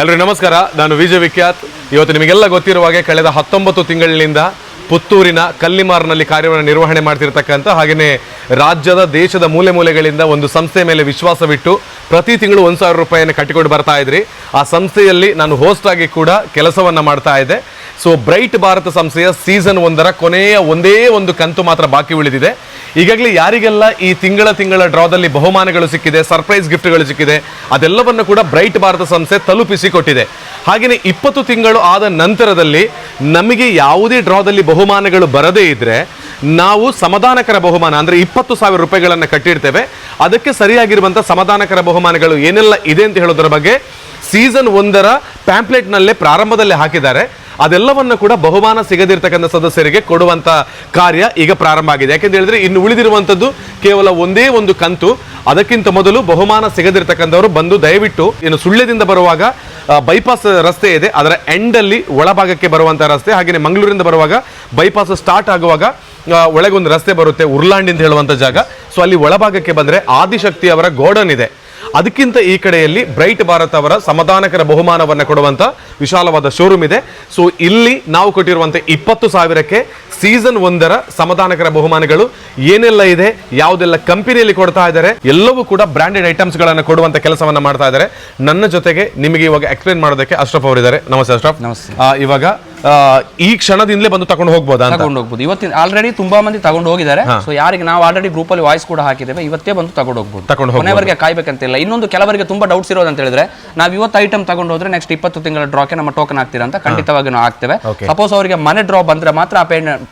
ಎಲ್ರಿಗೂ ನಮಸ್ಕಾರ, ನಾನು ವಿಜಯ ವಿಖ್ಯಾತ್. ಇವತ್ತು ನಿಮಗೆಲ್ಲ ಗೊತ್ತಿರುವ ಹಾಗೆ ಕಳೆದ ಹತ್ತೊಂಬತ್ತು ತಿಂಗಳಿನಿಂದ ಪುತ್ತೂರಿನ ಕಲ್ಲಿಮಾರ್ನಲ್ಲಿ ಕಾರ್ಯವನ್ನು ನಿರ್ವಹಣೆ ಮಾಡ್ತಿರ್ತಕ್ಕಂಥ ಹಾಗೆಯೇ ರಾಜ್ಯದ ದೇಶದ ಮೂಲೆ ಮೂಲೆಗಳಿಂದ ಒಂದು ಸಂಸ್ಥೆ ಮೇಲೆ ವಿಶ್ವಾಸವಿಟ್ಟು ಪ್ರತಿ ತಿಂಗಳು ಒಂದು ಸಾವಿರ ರೂಪಾಯಿಯನ್ನು ಕಟ್ಟಿಕೊಂಡು ಬರ್ತಾ ಇದ್ರಿ. ಆ ಸಂಸ್ಥೆಯಲ್ಲಿ ನಾನು ಹೋಸ್ಟ್ ಆಗಿ ಕೂಡ ಕೆಲಸವನ್ನು ಮಾಡ್ತಾ ಇದ್ದೆ. ಸೊ ಬ್ರೈಟ್ ಭಾರತ ಸಂಸ್ಥೆಯ ಸೀಸನ್ ಒಂದರ ಕೊನೆಯ ಒಂದೇ ಒಂದು ಕಂತು ಮಾತ್ರ ಬಾಕಿ ಉಳಿದಿದೆ. ಈಗಾಗಲೇ ಯಾರಿಗೆಲ್ಲ ಈ ತಿಂಗಳ ತಿಂಗಳ ಡ್ರಾದಲ್ಲಿ ಬಹುಮಾನಗಳು ಸಿಕ್ಕಿದೆ ಸರ್ಪ್ರೈಸ್ ಗಿಫ್ಟ್ಗಳು ಸಿಕ್ಕಿದೆ, ಅದೆಲ್ಲವನ್ನು ಕೂಡ ಬ್ರೈಟ್ ಭಾರತ ಸಂಸ್ಥೆ ತಲುಪಿಸಿ ಕೊಟ್ಟಿದೆ. ಹಾಗೆಯೇ ಇಪ್ಪತ್ತು ತಿಂಗಳು ಆದ ನಂತರದಲ್ಲಿ ನಮಗೆ ಯಾವುದೇ ಡ್ರಾದಲ್ಲಿ ಬಹುಮಾನಗಳು ಬರದೇ ಇದ್ದರೆ ನಾವು ಸಮಾಧಾನಕರ ಬಹುಮಾನ, ಅಂದರೆ ಇಪ್ಪತ್ತು ಸಾವಿರ ರೂಪಾಯಿಗಳನ್ನು ಕಟ್ಟಿರ್ತೇವೆ. ಅದಕ್ಕೆ ಸರಿಯಾಗಿರುವಂಥ ಸಮಾಧಾನಕರ ಬಹುಮಾನಗಳು ಏನೆಲ್ಲ ಇದೆ ಅಂತ ಹೇಳೋದರ ಬಗ್ಗೆ ಸೀಸನ್ ಒಂದರ ಪ್ಯಾಂಪ್ಲೆಟ್ನಲ್ಲೇ ಪ್ರಾರಂಭದಲ್ಲೇ ಹಾಕಿದ್ದಾರೆ. ಅದೆಲ್ಲವನ್ನು ಕೂಡ ಬಹುಮಾನ ಸಿಗದಿರ್ತಕ್ಕಂಥ ಸದಸ್ಯರಿಗೆ ಕೊಡುವಂತ ಕಾರ್ಯ ಈಗ ಪ್ರಾರಂಭ ಆಗಿದೆ. ಯಾಕೆಂತ ಹೇಳಿದ್ರೆ ಇನ್ನು ಉಳಿದಿರುವಂಥದ್ದು ಕೇವಲ ಒಂದೇ ಒಂದು ಕಂತು. ಅದಕ್ಕಿಂತ ಮೊದಲು ಬಹುಮಾನ ಸಿಗದಿರ್ತಕ್ಕಂಥವರು ಬಂದು ದಯವಿಟ್ಟು ಇನ್ನು ಸುಳ್ಳ್ಯದಿಂದ ಬರುವಾಗ ಬೈಪಾಸ್ ರಸ್ತೆ ಇದೆ. ಅದರ ಎಂಡಲ್ಲಿ ಒಳಭಾಗಕ್ಕೆ ಬರುವಂಥ ರಸ್ತೆ, ಹಾಗೆಯೇ ಮಂಗಳೂರಿಂದ ಬರುವಾಗ ಬೈಪಾಸ್ ಸ್ಟಾರ್ಟ್ ಆಗುವಾಗ ಒಳಗೊಂದು ರಸ್ತೆ ಬರುತ್ತೆ ಉರ್ಲಾಂಡ್ ಅಂತ ಹೇಳುವಂಥ ಜಾಗ. ಸೊ ಅಲ್ಲಿ ಒಳಭಾಗಕ್ಕೆ ಬಂದರೆ ಆದಿಶಕ್ತಿ ಅವರ ಗೋಡನ್ ಇದೆ. ಅದಕ್ಕಿಂತ ಈ ಕಡೆಯಲ್ಲಿ ಬ್ರೈಟ್ ಭಾರತ್ ಅವರ ಸಮಾಧಾನಕರ ಬಹುಮಾನವನ್ನು ಕೊಡುವಂಥ ವಿಶಾಲವಾದ ಶೋರೂಮ್ ಇದೆ. ಸೊ ಇಲ್ಲಿ ನಾವು ಕೊಟ್ಟಿರುವಂತೆ ಇಪ್ಪತ್ತು ಸಾವಿರಕ್ಕೆ ಸೀಸನ್ ಒಂದರ ಸಮಾಧಾನಕರ ಬಹುಮಾನಗಳು ಏನೆಲ್ಲ ಇದೆ ಯಾವುದೆಲ್ಲ ಕಂಪನಿಯಲ್ಲಿ ಕೊಡ್ತಾ ಇದ್ದಾರೆ ಎಲ್ಲವೂ ಕೂಡ ಬ್ರಾಂಡೆಡ್ ಐಟಮ್ಸ್ ಕೊಡುವಂಥ ಕೊಡುವಂತ ಕೆಲಸವನ್ನ ಮಾಡ್ತಾ ಇದ್ದಾರೆ. ನನ್ನ ಜೊತೆಗೆ ನಿಮಗೆ ಇವಾಗ ಎಕ್ಸ್ಪ್ಲೇನ್ ಮಾಡೋದಕ್ಕೆ ಅಶ್ರಫ್ ಅವರಿದ್ದಾರೆ. ನಮಸ್ತೆ ಅಶ್ರಫ್. ನಮಸ್ತೆ. ಇವಾಗ ಈ ಕ್ಷಣದಿಂದಲೇ ಬಂದು ತಗೊಂಡು ಹೋಗ್ಬೋದು ಅಂತ. ತಗೊಂಡು ಹೋಗ್ಬೋದು. ಇವತ್ತಿನ ಆಲ್ರೆಡಿ ತುಂಬಾ ಮಂದಿ ತಗೊಂಡು ಹೋಗಿದ್ದಾರೆ. ಸೊ ಯಾರಿಗೆ ನಾವು ಆಲ್ರೆಡಿ ಗ್ರೂಪ್ ಅಲ್ಲಿ ವಾಯ್ಸ್ ಕೂಡ ಹಾಕಿದ್ದೇವೆ ಇವತ್ತೇ ಬಂದು ತಗೊಂಡು ಹೋಗ್ಬೋದು. ತಗೊಂಡು. ಕೊನೆವರೆಗೆ ಕಾಯ್ಬೇಕಂತಿಲ್ಲ ಇನ್ನೊಂದು ಕೆಲವರಿಗೆ ತುಂಬಾ ಡೌಟ್ಸ್ ಇರೋದು ಅಂತ ಹೇಳಿದ್ರೆ ನಾವು ಇವತ್ತು ಐಟಮ್ ತಗೊಂಡು ಹೋದ್ರೆ ನೆಕ್ಸ್ಟ್ ಇಪ್ಪತ್ತು ತಿಂಗಳ ಡ್ರಾಕ್ಕೆ ನಮ್ಮ ಟೋಕನ್ ಆಗ್ತೀರಾ ಅಂತ ಖಂಡಿತವಾಗಿ ನಾವು ಆಗ್ತೇವೆ ಸಪೋಸ್ ಅವರಿಗೆ ಮನೆ ಡ್ರಾ ಬಂದ್ರೆ ಮಾತ್ರ ಆ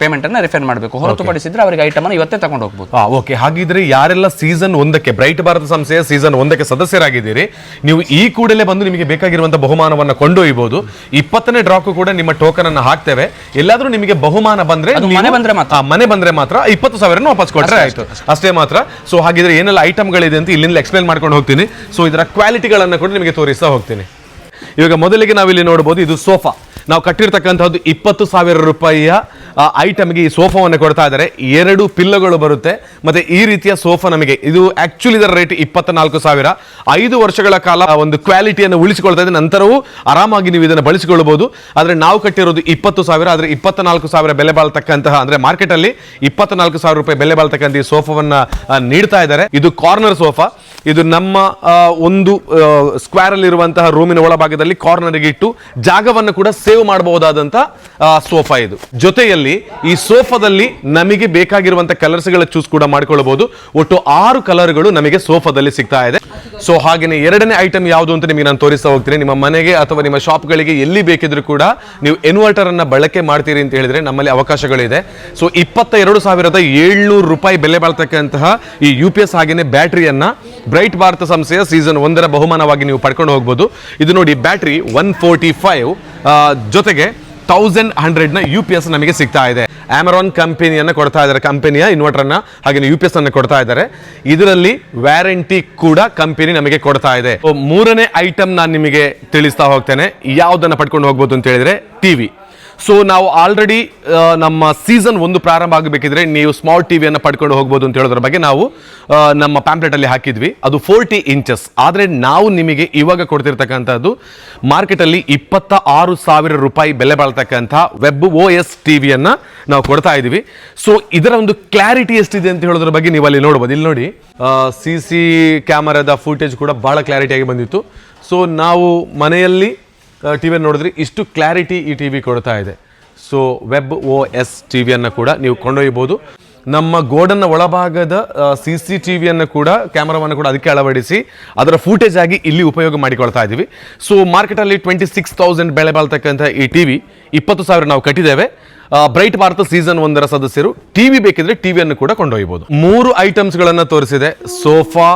ಪೇಮೆಂಟ್ ಅನ್ನ ರಿಫಂಡ್ ಮಾಡಬೇಕು. ಹೊರತುಪಡಿಸಿದ್ರೆ ಅವರಿಗೆ ಐಟಮ್ ಅನ್ನು ಇವತ್ತೇ ತಗೊಂಡು ಹೋಗ್ಬೋದು. ಓಕೆ ಹಾಗಿದ್ರೆ ಯಾರೆಲ್ಲ ಸೀಸನ್ ಒಂದಕ್ಕೆ ಬ್ರೈಟ್ ಭಾರತ ಸಂಸ್ಥೆಯ ಸೀಸನ್ ಒಂದಕ್ಕೆ ಸದಸ್ಯರಾಗಿದ್ದೀರಿ ನೀವು ಈ ಕೂಡಲೇ ಬಂದು ನಿಮಗೆ ಬೇಕಾಗಿರುವಂತಹ ಬಹುಮಾನವನ್ನು ಕೊಂಡೊಯ್ಯಬಹುದು ಇಪ್ಪತ್ತನೇ ಡ್ರಾಕು ಕೂಡ ನಿಮ್ಮ ಟೋಕನ್ ಅನ್ನ ಹಾಕ್ತೇವೆ. ಎಲ್ಲಾದ್ರೂ ನಿಮಗೆ ಬಹುಮಾನ ಬಂದ್ರೆ ಮನೆ ಬಂದ್ರೆ ಮಾತ್ರ. ಮನೆ ಬಂದ್ರೆ ಮಾತ್ರ ಇಪ್ಪತ್ತು ಸಾವಿರ ವಾಪಸ್ ಕೊಟ್ರೆ ಆಯ್ತು. ಅಷ್ಟೇ ಮಾತ್ರ. ಸೊ ಹಾಗಿದ್ರೆ ಏನೆಲ್ಲ ಐಟಮ್ಗಳಿದೆ ಅಂತ ಇಲ್ಲಿಂದ ಎಕ್ಸ್ಪ್ಲೇನ್ ಮಾಡ್ಕೊಂಡು ಹೋಗ್ತೀನಿ. ಸೊ ಇದರ ಕ್ವಾಲಿಟಿಗಳನ್ನ ಕೂಡ ನಿಮಗೆ ತೋರಿಸ್ತಾ ಹೋಗ್ತೀನಿ. ಇವಾಗ ಮೊದಲಿಗೆ ನಾವಿಲ್ಲಿ ನೋಡಬಹುದು ಇದು ಸೋಫಾ ನಾವು ಕಟ್ಟಿರ್ತಕ್ಕಂಥದ್ದು ಇಪ್ಪತ್ತು ಸಾವಿರ ರೂಪಾಯಿಯ ಐಟಮ್ಗೆ ಈ ಸೋಫಾವನ್ನು ಕೊಡ್ತಾ ಇದ್ದಾರೆ. ಎರಡು ಪಿಲ್ಲೋಗಳು ಬರುತ್ತೆ. ಮತ್ತೆ ಈ ರೀತಿಯ ಸೋಫಾ ನಮಗೆ, ಇದು ಆಕ್ಚುಲಿ ಇದರ ರೇಟ್ ಇಪ್ಪತ್ತ ನಾಲ್ಕು ಸಾವಿರ. ಐದು ವರ್ಷಗಳ ಕಾಲ ಒಂದು ಕ್ವಾಲಿಟಿಯನ್ನು ಉಳಿಸಿಕೊಳ್ತಾ ಇದೆ. ನಂತರವೂ ಆರಾಮಾಗಿ ನೀವು ಇದನ್ನು ಬಳಸಿಕೊಳ್ಳಬಹುದು. ಆದರೆ ನಾವು ಕಟ್ಟಿರೋದು ಇಪ್ಪತ್ತು ಸಾವಿರ, ಆದರೆ ಇಪ್ಪತ್ತ ನಾಲ್ಕು ಸಾವಿರ ಬೆಲೆ ಬಾಳ್ತಕ್ಕಂತಹ, ಅಂದರೆ ಮಾರ್ಕೆಟಲ್ಲಿ ಇಪ್ಪತ್ತ ನಾಲ್ಕು ಸಾವಿರ ರೂಪಾಯಿ ಬೆಲೆ ಬಾಳ್ತಕ್ಕಂಥ ಈ ಸೋಫಾವನ್ನು ನೀಡ್ತಾ ಇದ್ದಾರೆ. ಇದು ಕಾರ್ನರ್ ಸೋಫಾ ಇದು ನಮ್ಮ ಒಂದು ಸ್ಕ್ವೇರ್ ಅಲ್ಲಿ ಇರುವಂತಹ ರೂಮಿನ ಒಳಭಾಗದಲ್ಲಿ ಕಾರ್ನರ್ಗೆ ಇಟ್ಟು ಜಾಗವನ್ನು ಕೂಡ ಸೇವ್ ಮಾಡಬಹುದಾದಂತಹ ಸೋಫಾ ಇದು. ಜೊತೆಯಲ್ಲಿ ಈ ಸೋಫಾದಲ್ಲಿ ನಮಗೆ ಬೇಕಾಗಿರುವಂತಹ ಕಲರ್ಸ್ಗಳ ಚೂಸ್ ಕೂಡ ಮಾಡಿಕೊಳ್ಳಬಹುದು. ಒಟ್ಟು ಆರು ಕಲರ್ಗಳು ನಮಗೆ ಸೋಫಾದಲ್ಲಿ ಸಿಗ್ತಾ ಇದೆ. ಸೊ ಹಾಗೆಯೇ ಎರಡನೇ ಐಟಮ್ ಯಾವುದು ಅಂತ ನಿಮಗೆ ನಾನು ತೋರಿಸ್ತಾ ಹೋಗ್ತೀನಿ. ನಿಮ್ಮ ಮನೆಗೆ ಅಥವಾ ನಿಮ್ಮ ಶಾಪ್ಗಳಿಗೆ ಎಲ್ಲಿ ಬೇಕಿದ್ರೂ ಕೂಡ ನೀವು ಇನ್ವರ್ಟರ್ ಅನ್ನ ಬಳಕೆ ಮಾಡ್ತೀರಿ ಅಂತ ಹೇಳಿದ್ರೆ ನಮ್ಮಲ್ಲಿ ಅವಕಾಶಗಳಿದೆ. ಸೊ ಇಪ್ಪತ್ತ ಎರಡು ಸಾವಿರದ ಏಳ್ನೂರು ರೂಪಾಯಿ ಬೆಲೆ ಬಾಳ್ತಕ್ಕಂತಹ ಈ ಯು ಪಿ ಎಸ್ ಹಾಗೆಯೇ ಬ್ಯಾಟ್ರಿಯನ್ನ ಬ್ರೈಟ್ ಭಾರತ ಸಂಸ್ಥೆಯ ಸೀಸನ್ ಒಂದರ ಬಹುಮಾನವಾಗಿ ನೀವು ಪಡ್ಕೊಂಡು ಹೋಗ್ಬೋದು. ಇದು ನೋಡಿ ಬ್ಯಾಟ್ರಿ ಒನ್ ಫೋರ್ಟಿ ಫೈವ್ ಜೊತೆಗೆ ತೌಸಂಡ್ ಹಂಡ್ರೆಡ್ನ ಯು ಪಿ ಎಸ್ ನಮಗೆ ಸಿಗ್ತಾ ಇದೆ. ಆಮರಾನ್ ಕಂಪನಿಯನ್ನು ಕೊಡ್ತಾ ಇದ್ದಾರೆ, ಕಂಪನಿಯ ಇನ್ವರ್ಟರ್ನ ಹಾಗೆ ಯು ಪಿ ಎಸ್ ಅನ್ನು ಕೊಡ್ತಾ ಇದ್ದಾರೆ. ಇದರಲ್ಲಿ ವ್ಯಾರಂಟಿ ಕೂಡ ಕಂಪನಿ ನಮಗೆ ಕೊಡ್ತಾ ಇದೆ. ಮೂರನೇ ಐಟಮ್ ನಾನು ನಿಮಗೆ ತಿಳಿಸ್ತಾ ಹೋಗ್ತೇನೆ. ಯಾವುದನ್ನು ಪಡ್ಕೊಂಡು ಹೋಗ್ಬೋದು ಅಂತ ಹೇಳಿದ್ರೆ ಟಿವಿ ಸೊ ನಾವು ಆಲ್ರೆಡಿ ನಮ್ಮ ಸೀಸನ್ ಒಂದು ಪ್ರಾರಂಭ ಆಗಬೇಕಿದ್ರೆ ನೀವು ಸ್ಮಾಲ್ ಟಿವಿಯನ್ನು ಪಡ್ಕೊಂಡು ಹೋಗ್ಬೋದು ಅಂತ ಹೇಳೋದ್ರ ಬಗ್ಗೆ ನಾವು ನಮ್ಮ ಪ್ಯಾಂಪ್ಲೆಟಲ್ಲಿ ಹಾಕಿದ್ವಿ. ಅದು ಫೋರ್ಟಿ ಇಂಚಸ್ ಆದರೆ ನಾವು ನಿಮಗೆ ಇವಾಗ ಕೊಡ್ತಿರ್ತಕ್ಕಂಥದ್ದು ಮಾರ್ಕೆಟಲ್ಲಿ ಇಪ್ಪತ್ತ ಆರು ಸಾವಿರ ರೂಪಾಯಿ ಬೆಲೆ ಬಾಳ್ತಕ್ಕಂಥ ವೆಬ್ ಓ ಎಸ್ ಟಿವಿಯನ್ನು ನಾವು ಕೊಡ್ತಾ ಇದ್ದೀವಿ. ಸೊ ಇದರ ಒಂದು ಕ್ಲಾರಿಟಿ ಎಷ್ಟಿದೆ ಅಂತ ಹೇಳೋದ್ರ ಬಗ್ಗೆ ನೀವು ಅಲ್ಲಿ ನೋಡ್ಬೋದು. ಇಲ್ಲಿ ನೋಡಿ ಸಿ ಸಿ ಕ್ಯಾಮರಾದ ಫುಟೇಜ್ ಕೂಡ ಭಾಳ ಕ್ಲಾರಿಟಿಯಾಗಿ ಬಂದಿತ್ತು. ಸೊ ನಾವು ಮನೆಯಲ್ಲಿ ಟಿ ವಿಯನ್ನು ನೋಡಿದ್ರೆ. ಇಷ್ಟು ಕ್ಲಾರಿಟಿ ಈ ಟಿ ವಿ ಕೊಡ್ತಾ ಇದೆ. So web O S T ವಿಯನ್ನು ಕೂಡ ನೀವು ಕೊಂಡೊಯ್ಯಬಹುದು. ನಮ್ಮ ಗೋಡನ್ನ ಒಳಭಾಗದ ಸಿ ಸಿ ಟಿ ವಿಯನ್ನು ಕೂಡ ಕ್ಯಾಮರಾವನ್ನು ಕೂಡ ಅದಕ್ಕೆ ಅಳವಡಿಸಿ, ಅದರ ಫೂಟೇಜ್ ಆಗಿ ಇಲ್ಲಿ ಉಪಯೋಗ ಮಾಡಿಕೊಳ್ತಾ ಇದ್ದೀವಿ ಸೊ ಮಾರ್ಕೆಟಲ್ಲಿ ಟ್ವೆಂಟಿ ಸಿಕ್ಸ್ ತೌಸಂಡ್ ಬೆಳೆ ಬಾಳ್ತಕ್ಕಂಥ ಈ ಟಿ ವಿ ಇಪ್ಪತ್ತು ಸಾವಿರ ನಾವು ಕಟ್ಟಿದ್ದೇವೆ. ಬ್ರೈಟ್ ಭಾರತ ಸೀಸನ್ ಒಂದರ ಸದಸ್ಯರು ಟಿ ವಿ ಬೇಕಿದ್ರೆ ಟಿವಿಯನ್ನು ಕೂಡ ಕೊಂಡೊಯ್ಯಬಹುದು. ಮೂರು ಐಟಮ್ಸ್ಗಳನ್ನು ತೋರಿಸಿದೆ. Sofa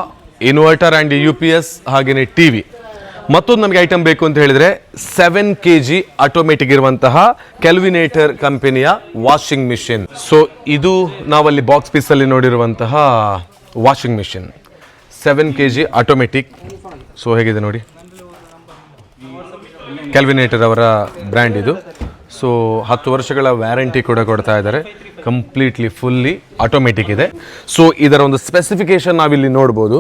inverter and U P S ಹಾಗೆಯೇ ಟಿವಿ ಮತ್ತೊಂದು ನಮಗೆ ಐಟಮ್ ಬೇಕು ಅಂತ ಹೇಳಿದ್ರೆ ಸೆವೆನ್ ಕೆ ಜಿ ಆಟೋಮೆಟಿಕ್ ಇರುವಂತಹ ಕೆಲ್ವಿನೇಟರ್ ಕಂಪನಿಯ ವಾಷಿಂಗ್ ಮಿಷಿನ್ ಸೊ ಇದು ನಾವಲ್ಲಿ ಬಾಕ್ಸ್ ಪೀಸಲ್ಲಿ ನೋಡಿರುವಂತಹ washing machine seven K G automatic so ಹೇಗಿದೆ ನೋಡಿ? ಕೆಲ್ವಿನೇಟರ್ ಅವರ ಬ್ರ್ಯಾಂಡ್ ಇದು. ಸೊ ಹತ್ತು ವರ್ಷಗಳ ವ್ಯಾರಂಟಿ ಕೂಡ ಕೊಡ್ತಾ ಇದ್ದಾರೆ. ಕಂಪ್ಲೀಟ್ಲಿ ಫುಲ್ಲಿ ಆಟೋಮೆಟಿಕ್ ಇದೆ. ಸೊ ಇದರ ಒಂದು ಸ್ಪೆಸಿಫಿಕೇಶನ್ ನಾವಿಲ್ಲಿ ನೋಡ್ಬೋದು.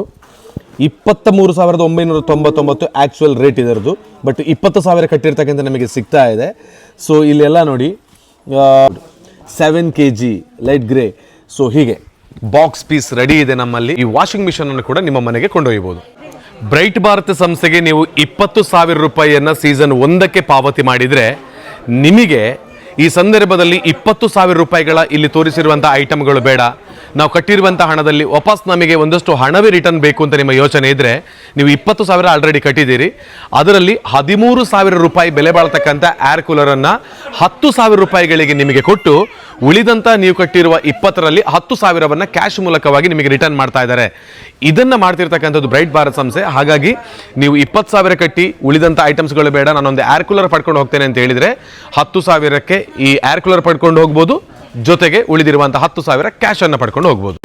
ಇಪ್ಪತ್ತ ಮೂರು ಸಾವಿರದ ಒಂಬೈನೂರ ತೊಂಬತ್ತೊಂಬತ್ತು ಆ್ಯಕ್ಚುಯಲ್ ರೇಟ್ ಇದರದು ಬಟ್ ಇಪ್ಪತ್ತು ಸಾವಿರ ಕಟ್ಟಿರ್ತಕ್ಕಂಥ ನಮಗೆ ಸಿಗ್ತಾ ಇದೆ. ಸೊ ಇಲ್ಲೆಲ್ಲ ನೋಡಿ seven K G light grey so ಹೀಗೆ ಬಾಕ್ಸ್ ಪೀಸ್ ರೆಡಿ ಇದೆ ನಮ್ಮಲ್ಲಿ. ಈ ವಾಷಿಂಗ್ ಮಿಷನ್ ಅನ್ನು ಕೂಡ ನಿಮ್ಮ ಮನೆಗೆ ಕೊಂಡೊಯ್ಯಬಹುದು. ಬ್ರೈಟ್ ಭಾರತ ಸಂಸ್ಥೆಗೆ ನೀವು ಇಪ್ಪತ್ತು ಸಾವಿರ ರೂಪಾಯಿಯನ್ನು ಸೀಸನ್ ಒಂದಕ್ಕೆ ಪಾವತಿ ಮಾಡಿದರೆ, ನಿಮಗೆ ಈ ಸಂದರ್ಭದಲ್ಲಿ ಇಪ್ಪತ್ತು ಸಾವಿರ ರೂಪಾಯಿಗಳ ಇಲ್ಲಿ ತೋರಿಸಿರುವಂಥ ಐಟಮ್ಗಳು ಬೇಡ. ನಾವು ಕಟ್ಟಿರುವಂಥ ಹಣದಲ್ಲಿ ವಾಪಸ್ ನಮಗೆ ಒಂದಷ್ಟು ಹಣವೇ ರಿಟರ್ನ್ ಬೇಕು ಅಂತ ನಿಮ್ಮ ಯೋಚನೆ ಇದ್ರೆ ನೀವು ಇಪ್ಪತ್ತು ಸಾವಿರ ಆಲ್ರೆಡಿ ಕಟ್ಟಿದ್ದೀರಿ. ಅದರಲ್ಲಿ ಹದಿಮೂರು ಸಾವಿರ ರೂಪಾಯಿ ಬೆಲೆ ಬಾಳ್ತಕ್ಕಂಥ ಏರ್ ಕೂಲರನ್ನು ಹತ್ತು ಸಾವಿರ ರೂಪಾಯಿಗಳಿಗೆ ನಿಮಗೆ ಕೊಟ್ಟು ಉಳಿದಂಥ ನೀವು ಕಟ್ಟಿರುವ ಇಪ್ಪತ್ತರಲ್ಲಿ ಹತ್ತು ಸಾವಿರವನ್ನು ಕ್ಯಾಶ್ ಮೂಲಕವಾಗಿ ನಿಮಗೆ ರಿಟರ್ನ್ ಮಾಡ್ತಾ ಇದ್ದಾರೆ. ಇದನ್ನು ಮಾಡ್ತಿರ್ತಕ್ಕಂಥದ್ದು ಬ್ರೈಟ್ ಭಾರತ್ ಸಂಸ್ಥೆ. ಹಾಗಾಗಿ ನೀವು ಇಪ್ಪತ್ತು ಸಾವಿರ ಕಟ್ಟಿ ಉಳಿದಂಥ ಐಟಮ್ಸ್ಗಳು ಬೇಡ. ನಾನೊಂದು ಏರ್ ಕೂಲರ್ ಪಡ್ಕೊಂಡು ಹೋಗ್ತೇನೆ ಅಂತ ಹೇಳಿದರೆ ಹತ್ತು ಸಾವಿರಕ್ಕೆ ಈ ಏರ್ ಕೂಲರ್ ಪಡ್ಕೊಂಡು ಹೋಗ್ಬೋದು. ಜೊತೆಗೆ ಉಳಿದಿರುವಂತಹ ಹತ್ತು ಸಾವಿರ ಕ್ಯಾಶನ್ನು ಪಡ್ಕೊಂಡು ಹೋಗ್ಬೋದು.